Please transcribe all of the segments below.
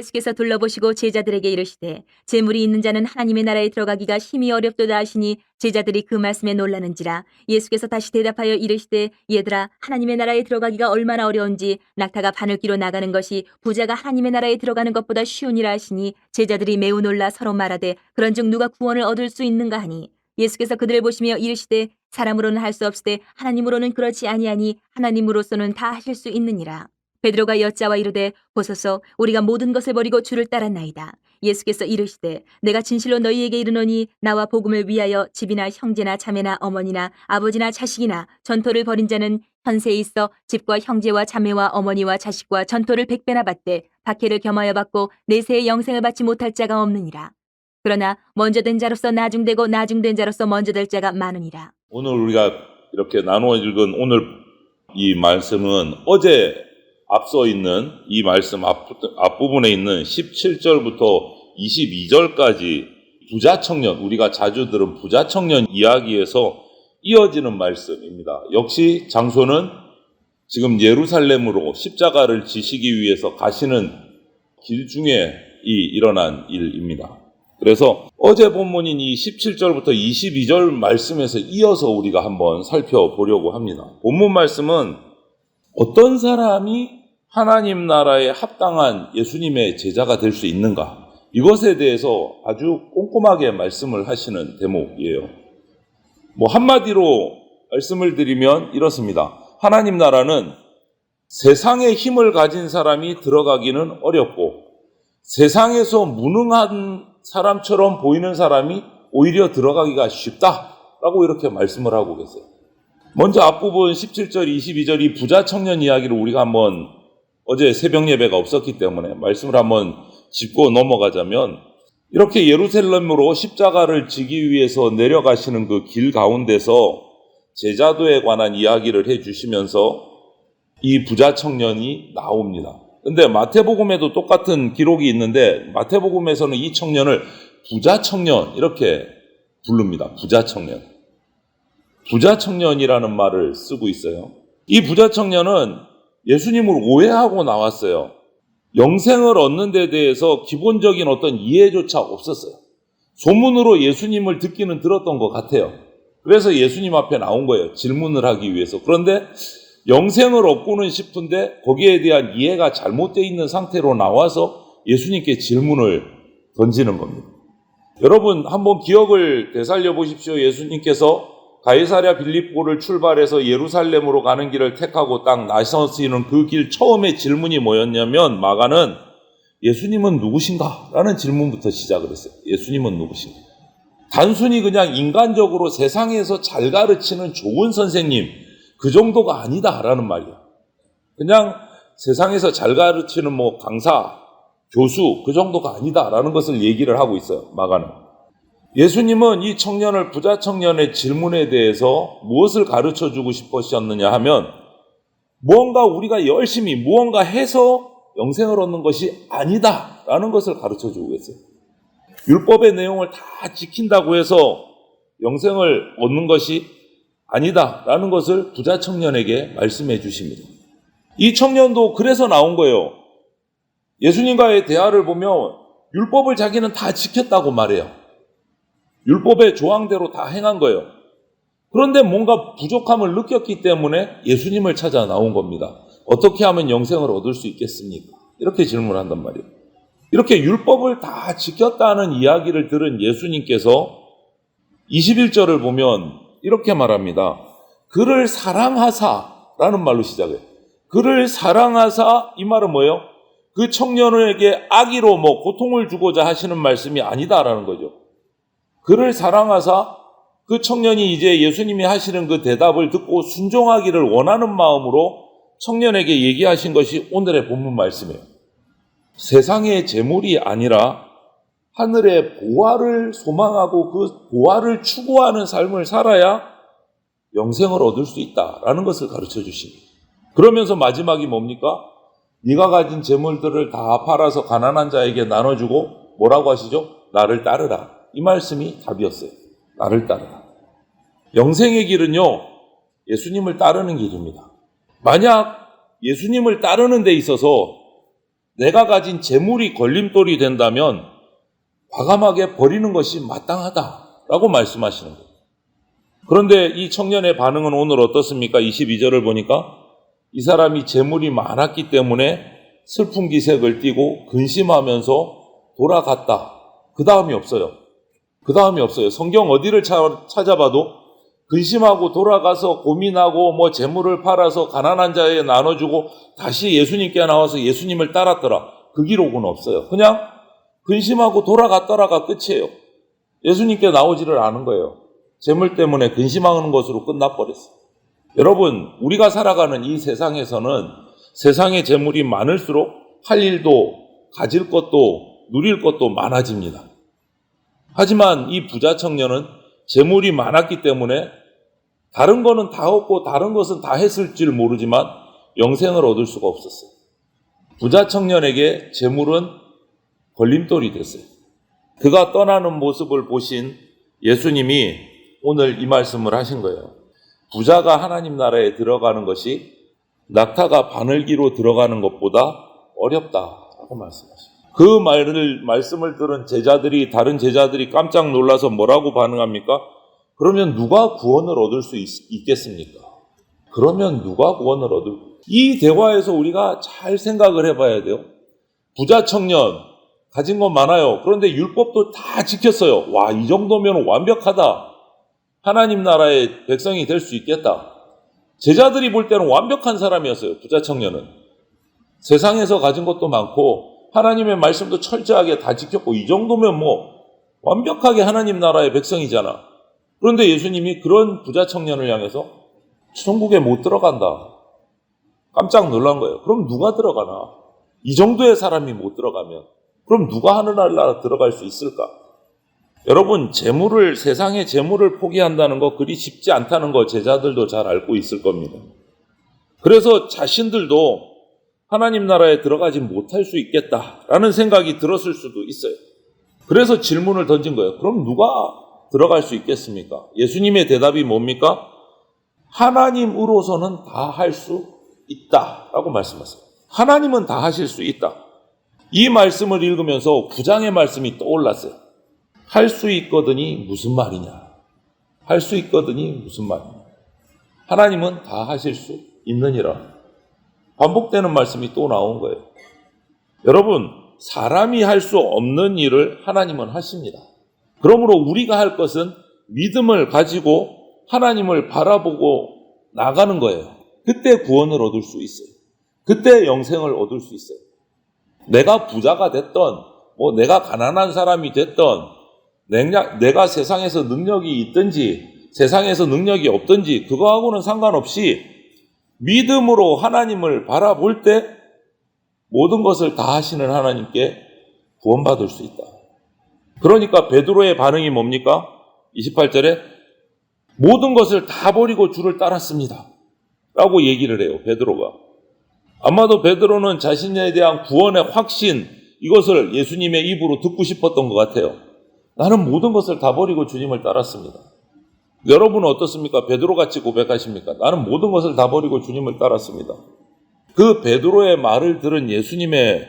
예수께서 둘러보시고 제자들에게 이르시되 재물이 있는 자는 하나님의 나라에 들어가기가 힘이 어렵도다 하시니 제자들이 그 말씀에 놀라는지라 예수께서 다시 대답하여 이르시되 얘들아 하나님의 나라에 들어가기가 얼마나 어려운지 낙타가 바늘기로 나가는 것이 부자가 하나님의 나라에 들어가는 것보다 쉬우니라 하시니 제자들이 매우 놀라 서로 말하되 그런즉 누가 구원을 얻을 수 있는가 하니? 예수께서 그들을 보시며 이르시되 사람으로는 할 수 없으되 하나님으로는 그렇지 아니하니 하나님으로서는 다 하실 수 있느니라 베드로가 여짜와 이르되 보소서 우리가 모든 것을 버리고 주를 따랐나이다. 예수께서 이르시되 내가 진실로 너희에게 이르노니 나와 복음을 위하여 집이나 형제나 자매나 어머니나 아버지나 자식이나 전토를 벌인 자는 현세에 있어 집과 형제와 자매와 어머니와 자식과 전토를 백배나 받되 박해를 겸하여 받고 내세의 영생을 받지 못할 자가 없느니라. 그러나 먼저 된 자로서 나중되고 나중된 자로서 먼저 될 자가 많으니라. 오늘 우리가 이렇게 나누어 읽은 오늘 이 말씀은 어제 앞서 있는 이 말씀 앞, 앞부분에 있는 17절부터 22절까지 부자 청년, 우리가 자주 들은 부자 청년 이야기에서 이어지는 말씀입니다. 역시 장소는 지금 예루살렘으로 십자가를 지시기 위해서 가시는 길 중에 이 일어난 일입니다. 그래서 어제 본문인 이 17절부터 22절 말씀에서 이어서 우리가 한번 살펴보려고 합니다. 본문 말씀은 어떤 사람이 하나님 나라에 합당한 예수님의 제자가 될 수 있는가? 이것에 대해서 아주 꼼꼼하게 말씀을 하시는 대목이에요. 뭐 한마디로 말씀을 드리면 이렇습니다. 하나님 나라는 세상의 힘을 가진 사람이 들어가기는 어렵고 세상에서 무능한 사람처럼 보이는 사람이 오히려 들어가기가 쉽다라고 이렇게 말씀을 하고 계세요. 먼저 앞부분 17절, 22절 이 부자 청년 이야기를 우리가 한번 어제 새벽 예배가 없었기 때문에 말씀을 한번 짚고 넘어가자면 이렇게 예루살렘으로 십자가를 지기 위해서 내려가시는 그 길 가운데서 제자도에 관한 이야기를 해 주시면서 이 부자 청년이 나옵니다. 근데 마태복음에도 똑같은 기록이 있는데 마태복음에서는 이 청년을 부자 청년 이렇게 부릅니다. 부자 청년. 부자 청년이라는 말을 쓰고 있어요. 이 부자 청년은 예수님을 오해하고 나왔어요. 영생을 얻는 데 대해서 기본적인 어떤 이해조차 없었어요. 소문으로 예수님을 듣기는 들었던 것 같아요. 그래서 예수님 앞에 나온 거예요. 질문을 하기 위해서. 그런데 영생을 얻고는 싶은데 거기에 대한 이해가 잘못되어 있는 상태로 나와서 예수님께 질문을 던지는 겁니다. 여러분 한번 기억을 되살려 보십시오. 예수님께서 가이사랴 빌립보를 출발해서 예루살렘으로 가는 길을 택하고 딱 나서시는 그 길 처음에 질문이 뭐였냐면 마가는 예수님은 누구신가? 라는 질문부터 시작을 했어요. 예수님은 누구신가? 단순히 그냥 인간적으로 세상에서 잘 가르치는 좋은 선생님, 그 정도가 아니다라는 말이야. 그냥 세상에서 잘 가르치는 뭐 강사, 교수, 그 정도가 아니다라는 것을 얘기를 하고 있어요. 마가는. 예수님은 이 청년을 부자 청년의 질문에 대해서 무엇을 가르쳐 주고 싶으셨느냐 하면 무언가 우리가 열심히 무언가 해서 영생을 얻는 것이 아니다라는 것을 가르쳐 주고 계세요. 율법의 내용을 다 지킨다고 해서 영생을 얻는 것이 아니다라는 것을 부자 청년에게 말씀해 주십니다. 이 청년도 그래서 나온 거예요. 예수님과의 대화를 보면 율법을 자기는 다 지켰다고 말해요. 율법의 조항대로 다 행한 거예요. 그런데 뭔가 부족함을 느꼈기 때문에 예수님을 찾아 나온 겁니다. 어떻게 하면 영생을 얻을 수 있겠습니까? 이렇게 질문한단 말이에요. 이렇게 율법을 다 지켰다는 이야기를 들은 예수님께서 21절을 보면 이렇게 말합니다. 그를 사랑하사라는 말로 시작해요. 그를 사랑하사 이 말은 뭐예요? 그 청년에게 악의로 뭐 고통을 주고자 하시는 말씀이 아니다라는 거죠. 그를 사랑하사 그 청년이 이제 예수님이 하시는 그 대답을 듣고 순종하기를 원하는 마음으로 청년에게 얘기하신 것이 오늘의 본문 말씀이에요. 세상의 재물이 아니라 하늘의 보화를 소망하고 그 보화를 추구하는 삶을 살아야 영생을 얻을 수 있다라는 것을 가르쳐 주십니다. 그러면서 마지막이 뭡니까? 네가 가진 재물들을 다 팔아서 가난한 자에게 나눠주고 뭐라고 하시죠? 나를 따르라. 이 말씀이 답이었어요. 나를 따르라. 영생의 길은요, 예수님을 따르는 길입니다. 만약 예수님을 따르는 데 있어서 내가 가진 재물이 걸림돌이 된다면 과감하게 버리는 것이 마땅하다라고 말씀하시는 거예요. 그런데 이 청년의 반응은 오늘 어떻습니까? 22절을 보니까 이 사람이 재물이 많았기 때문에 슬픈 기색을 띠고 근심하면서 돌아갔다. 그 다음이 없어요. 그 다음이 없어요. 성경 어디를 차- 찾아봐도 근심하고 돌아가서 고민하고 뭐 재물을 팔아서 가난한 자에게 나눠주고 다시 예수님께 나와서 예수님을 따랐더라. 그 기록은 없어요. 그냥 근심하고 돌아갔더라가 끝이에요. 예수님께 나오지를 않은 거예요. 재물 때문에 근심하는 것으로 끝나버렸어요. 여러분, 우리가 살아가는 이 세상에서는 세상의 재물이 많을수록 할 일도 가질 것도 누릴 것도 많아집니다. 하지만 이 부자 청년은 재물이 많았기 때문에 다른 거는 다 얻고 다른 것은 다 했을 줄 모르지만 영생을 얻을 수가 없었어요. 부자 청년에게 재물은 걸림돌이 됐어요. 그가 떠나는 모습을 보신 예수님이 오늘 이 말씀을 하신 거예요. 부자가 하나님 나라에 들어가는 것이 낙타가 바늘기로 들어가는 것보다 어렵다라고 말씀하십니다. 그 말을 말씀을 들은 제자들이 다른 제자들이 깜짝 놀라서 뭐라고 반응합니까? 그러면 누가 구원을 얻을 수 있, 겠습니까 그러면 누가 구원을 얻을? 이 대화에서 우리가 잘 생각을 해봐야 돼요. 부자 청년 가진 건 많아요. 그런데 율법도 다 지켰어요. 와, 이 정도면 완벽하다. 하나님 나라의 백성이 될 수 있겠다. 제자들이 볼 때는 완벽한 사람이었어요. 부자 청년은. 세상에서 가진 것도 많고 하나님의 말씀도 철저하게 다 지켰고 이 정도면 뭐 완벽하게 하나님 나라의 백성이잖아. 그런데 예수님이 그런 부자 청년을 향해서 천국에 못 들어간다. 깜짝 놀란 거예요. 그럼 누가 들어가나? 이 정도의 사람이 못 들어가면 그럼 누가 하늘나라 들어갈 수 있을까? 여러분 재물을 세상의 재물을 포기한다는 거 그리 쉽지 않다는 거 제자들도 잘 알고 있을 겁니다. 그래서 자신들도 하나님 나라에 들어가지 못할 수 있겠다라는 생각이 들었을 수도 있어요. 그래서 질문을 던진 거예요. 그럼 누가 들어갈 수 있겠습니까? 예수님의 대답이 뭡니까? 하나님으로서는 다 할 수 있다라고 말씀하세요. 하나님은 다 하실 수 있다. 이 말씀을 읽으면서 구장의 말씀이 떠올랐어요. 할 수 있거든이 무슨 말이냐? 할 수 있거든이 무슨 말이냐? 하나님은 다 하실 수 있느니라. 반복되는 말씀이 또 나온 거예요. 여러분, 사람이 할 수 없는 일을 하나님은 하십니다. 그러므로 우리가 할 것은 믿음을 가지고 하나님을 바라보고 나가는 거예요. 그때 구원을 얻을 수 있어요. 그때 영생을 얻을 수 있어요. 내가 부자가 됐던, 뭐 내가 가난한 사람이 됐던, 내가, 세상에서 능력이 있든지, 세상에서 능력이 없든지, 그거하고는 상관없이 믿음으로 하나님을 바라볼 때 모든 것을 다 하시는 하나님께 구원받을 수 있다. 그러니까 베드로의 반응이 뭡니까? 28절에 모든 것을 다 버리고 주를 따랐습니다. 라고 얘기를 해요. 베드로가. 아마도 베드로는 자신에 대한 구원의 확신 이것을 예수님의 입으로 듣고 싶었던 것 같아요. 나는 모든 것을 다 버리고 주님을 따랐습니다. 여러분은 어떻습니까? 베드로 같이 고백하십니까? 나는 모든 것을 다 버리고 주님을 따랐습니다. 그 베드로의 말을 들은 예수님의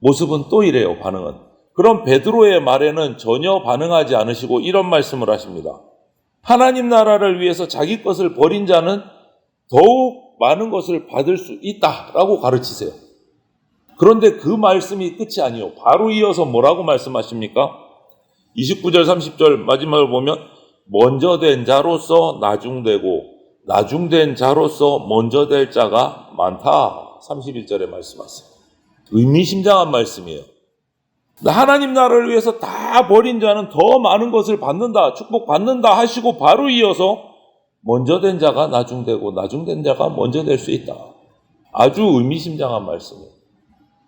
모습은 또 이래요, 반응은. 그럼 베드로의 말에는 전혀 반응하지 않으시고 이런 말씀을 하십니다. 하나님 나라를 위해서 자기 것을 버린 자는 더욱 많은 것을 받을 수 있다라고 가르치세요. 그런데 그 말씀이 끝이 아니요. 바로 이어서 뭐라고 말씀하십니까? 29절, 30절 마지막을 보면 먼저 된 자로서 나중되고 나중된 자로서 먼저 될 자가 많다. 31절에 말씀하세요. 의미심장한 말씀이에요. 하나님 나라를 위해서 다 버린 자는 더 많은 것을 받는다, 축복받는다 하시고 바로 이어서 먼저 된 자가 나중되고 나중된 자가 먼저 될 수 있다. 아주 의미심장한 말씀이에요.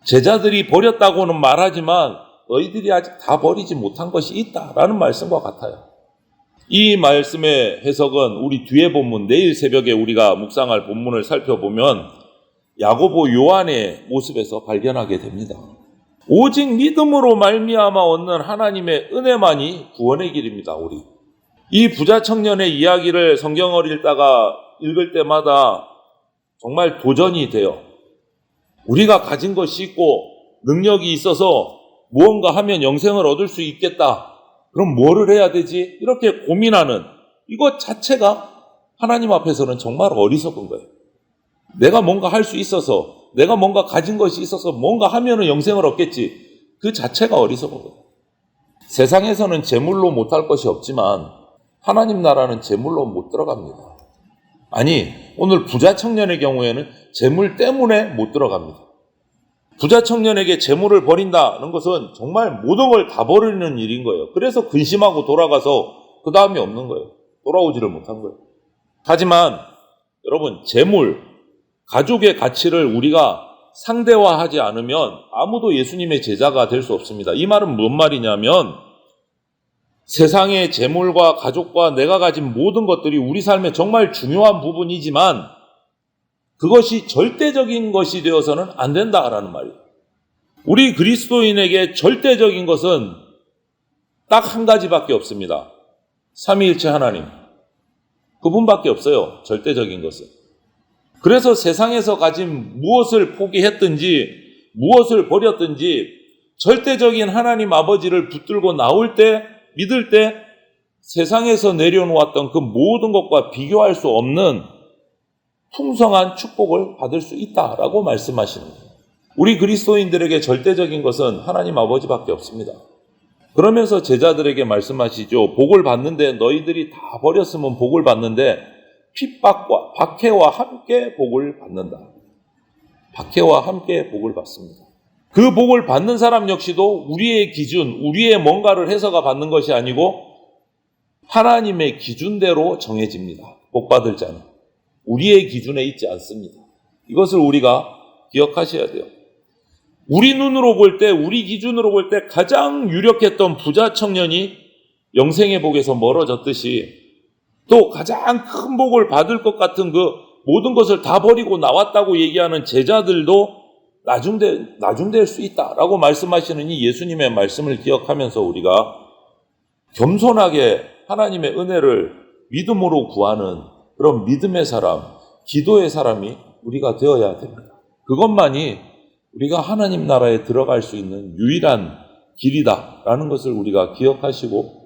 제자들이 버렸다고는 말하지만 너희들이 아직 다 버리지 못한 것이 있다라는 말씀과 같아요. 이 말씀의 해석은 우리 뒤에 본문 내일 새벽에 우리가 묵상할 본문을 살펴보면 야고보 요한의 모습에서 발견하게 됩니다. 오직 믿음으로 말미암아 얻는 하나님의 은혜만이 구원의 길입니다. 우리 이 부자 청년의 이야기를 성경을 읽다가 읽을 때마다 정말 도전이 돼요. 우리가 가진 것이 있고 능력이 있어서 무언가 하면 영생을 얻을 수 있겠다. 그럼 뭐를 해야 되지? 이렇게 고민하는 이것 자체가 하나님 앞에서는 정말 어리석은 거예요. 내가 뭔가 할 수 있어서, 내가 뭔가 가진 것이 있어서 뭔가 하면은 영생을 얻겠지. 그 자체가 어리석은 거예요. 세상에서는 재물로 못할 것이 없지만 하나님 나라는 재물로 못 들어갑니다. 아니, 오늘 부자 청년의 경우에는 재물 때문에 못 들어갑니다. 부자 청년에게 재물을 버린다는 것은 정말 모든 걸 다 버리는 일인 거예요. 그래서 근심하고 돌아가서 그 다음이 없는 거예요. 돌아오지를 못한 거예요. 하지만 여러분, 재물, 가족의 가치를 우리가 상대화하지 않으면 아무도 예수님의 제자가 될 수 없습니다. 이 말은 뭔 말이냐면 세상의 재물과 가족과 내가 가진 모든 것들이 우리 삶에 정말 중요한 부분이지만 그것이 절대적인 것이 되어서는 안 된다라는 말이에요. 우리 그리스도인에게 절대적인 것은 딱 한 가지밖에 없습니다. 삼위일체 하나님. 그분밖에 없어요. 절대적인 것은. 그래서 세상에서 가진 무엇을 포기했든지 무엇을 버렸든지 절대적인 하나님 아버지를 붙들고 나올 때 믿을 때 세상에서 내려놓았던 그 모든 것과 비교할 수 없는 풍성한 축복을 받을 수 있다라고 말씀하시는 거예요. 우리 그리스도인들에게 절대적인 것은 하나님 아버지밖에 없습니다. 그러면서 제자들에게 말씀하시죠. 복을 받는데 너희들이 다 버렸으면 복을 받는데 핍박과 박해와 함께 복을 받는다. 박해와 함께 복을 받습니다. 그 복을 받는 사람 역시도 우리의 기준, 우리의 뭔가를 해서가 받는 것이 아니고 하나님의 기준대로 정해집니다. 복 받을 자는. 우리의 기준에 있지 않습니다. 이것을 우리가 기억하셔야 돼요. 우리 눈으로 볼 때, 우리 기준으로 볼 때 가장 유력했던 부자 청년이 영생의 복에서 멀어졌듯이 또 가장 큰 복을 받을 것 같은 그 모든 것을 다 버리고 나왔다고 얘기하는 제자들도 나중될, 나중될 수 있다라고 말씀하시는 이 예수님의 말씀을 기억하면서 우리가 겸손하게 하나님의 은혜를 믿음으로 구하는 그런 믿음의 사람, 기도의 사람이 우리가 되어야 됩니다. 그것만이 우리가 하나님 나라에 들어갈 수 있는 유일한 길이다라는 것을 우리가 기억하시고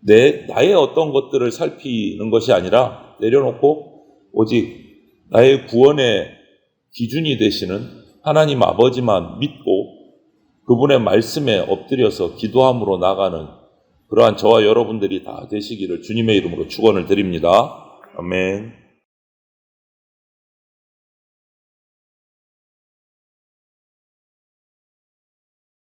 내 나의 어떤 것들을 살피는 것이 아니라 내려놓고 오직 나의 구원의 기준이 되시는 하나님 아버지만 믿고 그분의 말씀에 엎드려서 기도함으로 나가는 그러한 저와 여러분들이 다 되시기를 주님의 이름으로 축원을 드립니다. 아멘.